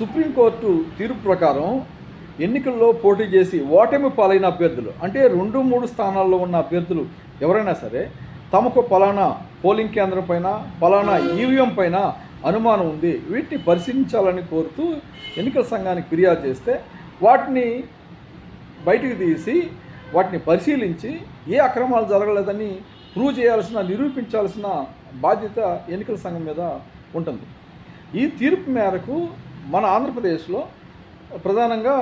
Supreme court తీర్పు ప్రకారం ఎన్నికల్లో పోటీ చేసి ఓటమి పాలైన అభ్యర్థులు అంటే రెండు మూడు స్థానాల్లో ఉన్న అభ్యర్థులు ఎవరైనా సరే తమకు పలానా పోలింగ్ కేంద్రం పైన పలానా ఈవీఎం పైన అనుమానం ఉంది. వీటిని పరిశీలించాలని కోరుతూ ఎన్నికల సంఘానికి ఫిర్యాదు చేస్తే వాటిని బయటికి తీసి వాటిని పరిశీలించి ఏ అక్రమాలు జరగలేదని ప్రూవ్ చేయాల్సిన నిరూపించాల్సిన బాధ్యత ఎన్నికల సంఘం మీద ఉంటుంది. ఈ తీర్పు మేరకు మన ఆంధ్రప్రదేశ్లో ప్రధానంగా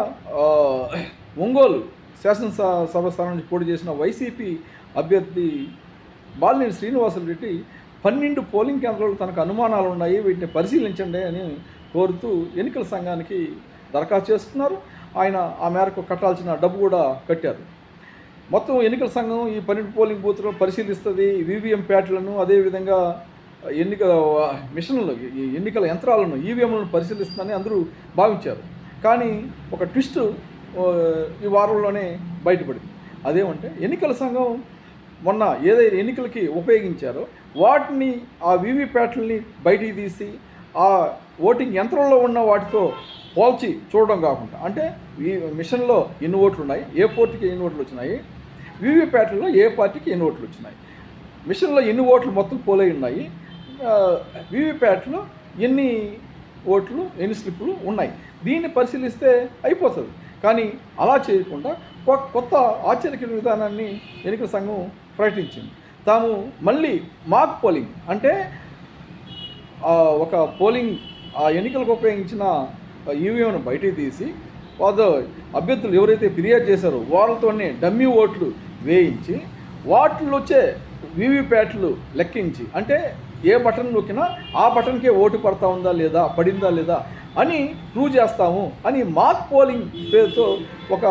ఒంగోలు శాసనసభ స్థానం నుంచి పోటీ చేసిన వైసీపీ అభ్యర్థి బాలినేని శ్రీనివాసరెడ్డి పన్నెండు పోలింగ్ కేంద్రాలు తనకు అనుమానాలు ఉన్నాయి వీటిని పరిశీలించండి అని కోరుతూ ఎన్నికల సంఘానికి దరఖాస్తు చేస్తున్నారు. ఆయన ఆ మేరకు కట్టాల్సిన డబ్బు కూడా కట్టారు. మొత్తం ఎన్నికల సంఘం ఈ పన్నెండు పోలింగ్ బూత్లను పరిశీలిస్తుంది వివిఎం ప్యాట్లను అదేవిధంగా ఎన్నిక మిషన్లు ఎన్నికల యంత్రాలను ఈవీఎంలను పరిశీలిస్తుందని అందరూ భావించారు. కానీ ఒక ట్విస్ట్ ఈ వారంలోనే బయటపడింది. అదేమంటే ఎన్నికల సంఘం మొన్న ఏదైతే ఎన్నికలకి ఉపయోగించారో వాటిని ఆ వీవీప్యాట్లని బయటికి తీసి ఆ ఓటింగ్ యంత్రంలో ఉన్న వాటితో పోల్చి చూడడం కాకుండా అంటే ఈ మిషన్లో ఎన్ని ఓట్లు ఉన్నాయి ఏ పార్టీకి ఎన్ని ఓట్లు వచ్చినాయి వీవీప్యాట్లలో ఏ పార్టీకి ఎన్ని ఓట్లు వచ్చినాయి మిషన్లో ఎన్ని ఓట్లు మొత్తం పోలై ఉన్నాయి వీవీప్యాట్లో ఎన్ని ఓట్లు ఎన్ని స్లిప్పులు ఉన్నాయి? దీన్ని పరిశీలిస్తే అయిపోతుంది. కానీ అలా చేయకుండా కొత్త ఆశ్చర్యకర విధానాన్ని ఎన్నికల సంఘం ప్రకటించింది. తాము మళ్ళీ మాక్ పోలింగ్ అంటే ఒక పోలింగ్ ఆ ఎన్నికలకు ఉపయోగించిన ఈవీఎంను బయటికి తీసి వాళ్ళ అభ్యర్థులు ఎవరైతే ఫిర్యాదు చేశారో వాళ్ళతోనే డమ్మీ ఓట్లు వేయించి వాటిల్లో వచ్చే వీవీప్యాట్లు లెక్కించి అంటే ఏ బటన్ నొక్కినా ఆ బటన్కే ఓటు పడతా ఉందా లేదా పడిందా లేదా అని ప్రూవ్ చేస్తాము అని మాక్ పోలింగ్ పేరుతో ఒక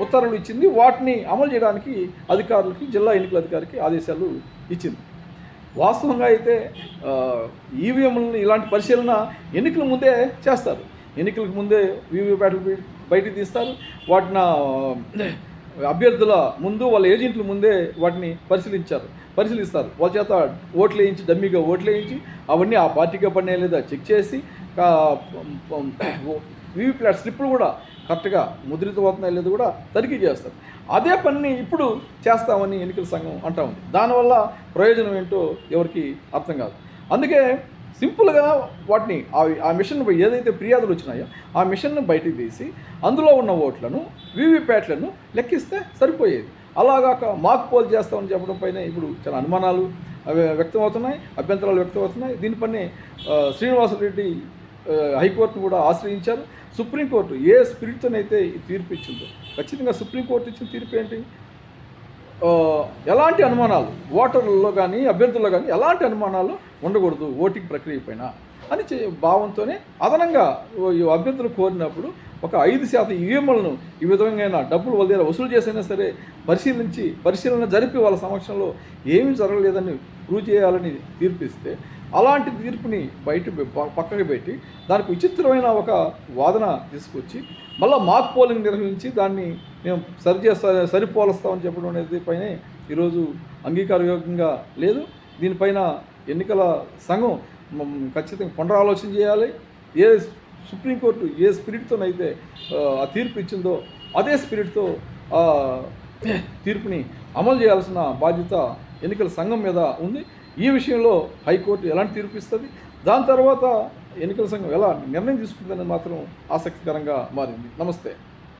ఉత్తర్వులు ఇచ్చింది. వాటిని అమలు చేయడానికి అధికారులకి జిల్లా ఎన్నికల అధికారికి ఆదేశాలు ఇచ్చింది. వాస్తవంగా అయితే ఈవీఎంలను ఇలాంటి పరిశీలన ఎన్నికల ముందే చేస్తారు. ఎన్నికలకు ముందే వీవీప్యాట్లు బయ- బయటికి తీస్తారు. వాటిన అభ్యర్థుల ముందు వాళ్ళ ఏజెంట్ల ముందే వాటిని పరిశీలించారు. పరిశీలిస్తారు. వాళ్ళ చేత ఓట్లు వేయించి డమ్మీగా ఓట్లు వేయించి అవన్నీ ఆ పార్టీగా పడినాయా లేదా చెక్ చేసి వీవీప్యాట్ స్లిప్లు కూడా కరెక్ట్గా ముద్రిత లేదు లేదో కూడా తనిఖీ చేస్తారు. అదే పనిని ఇప్పుడు చేస్తామని ఎన్నికల సంఘం అంటా ఉంది. దానివల్ల ప్రయోజనం ఏంటో ఎవరికి అర్థం కాదు. అందుకే సింపుల్గా వాటిని ఆ మిషన్ ఏదైతే ఫిర్యాదులు వచ్చినాయో ఆ మిషన్ను బయటికి తీసి అందులో ఉన్న ఓట్లను వీవీప్యాట్లను లెక్కిస్తే సరిపోయేది. అలాగాక మాక్ పోల్ చేస్తామని చెప్పడం పైన ఇప్పుడు చాలా అనుమానాలు అవి వ్యక్తమవుతున్నాయి అభ్యంతరాలు వ్యక్తమవుతున్నాయి. దీనిపైనే శ్రీనివాసరెడ్డి హైకోర్టును కూడా ఆశ్రయించారు. సుప్రీంకోర్టు ఏ స్పిరిట్తోనైతే ఈ తీర్పు ఇచ్చిందో ఖచ్చితంగా సుప్రీంకోర్టు ఇచ్చిన తీర్పు ఏంటి? ఎలాంటి అనుమానాలు? ఓటర్లలో కానీ అభ్యర్థుల్లో కానీ ఎలాంటి అనుమానాలు ఉండకూడదు ఓటింగ్ ప్రక్రియ పైన అని చే భావంతోనే అదనంగా ఈ అభ్యర్థులు కోరినప్పుడు ఒక ఐదు శాతం ఈఎంఎల్ను ఈ విధమైన డబ్బులు వాళ్ళ దగ్గర వసూలు చేసైనా సరే పరిశీలించి పరిశీలన జరిపి వాళ్ళ సమక్షంలో ఏమీ జరగలేదని ప్రూవ్ చేయాలని తీర్పిస్తే అలాంటి తీర్పుని బయట పక్కకు పెట్టి దానికి విచిత్రమైన ఒక వాదన తీసుకొచ్చి మళ్ళీ మాక్ పోలింగ్ నిర్వహించి దాన్ని మేము సరిచేస్తా సరిపోలుస్తామని చెప్పడం అనేది పైన ఈరోజు అంగీకారయోగ్యంగా లేదు. దీనిపైన ఎన్నికల సంఘం ఖచ్చితంగా పునరాలోచన చేయాలి. ఏ సుప్రీంకోర్టు ఏ స్పిరిట్తోనైతే ఆ, తీర్పు ఇచ్చిందో అదే స్పిరిట్తో ఆ తీర్పుని అమలు చేయాల్సిన బాధ్యత ఎన్నికల సంఘం మీద ఉంది. ఈ విషయంలో హైకోర్టు ఎలాంటి తీర్పు ఇస్తుంది? దాని తర్వాత ఎన్నికల సంఘం ఎలా నిర్ణయం తీసుకుంటుందని మాత్రం ఆసక్తికరంగా మారింది. నమస్తే.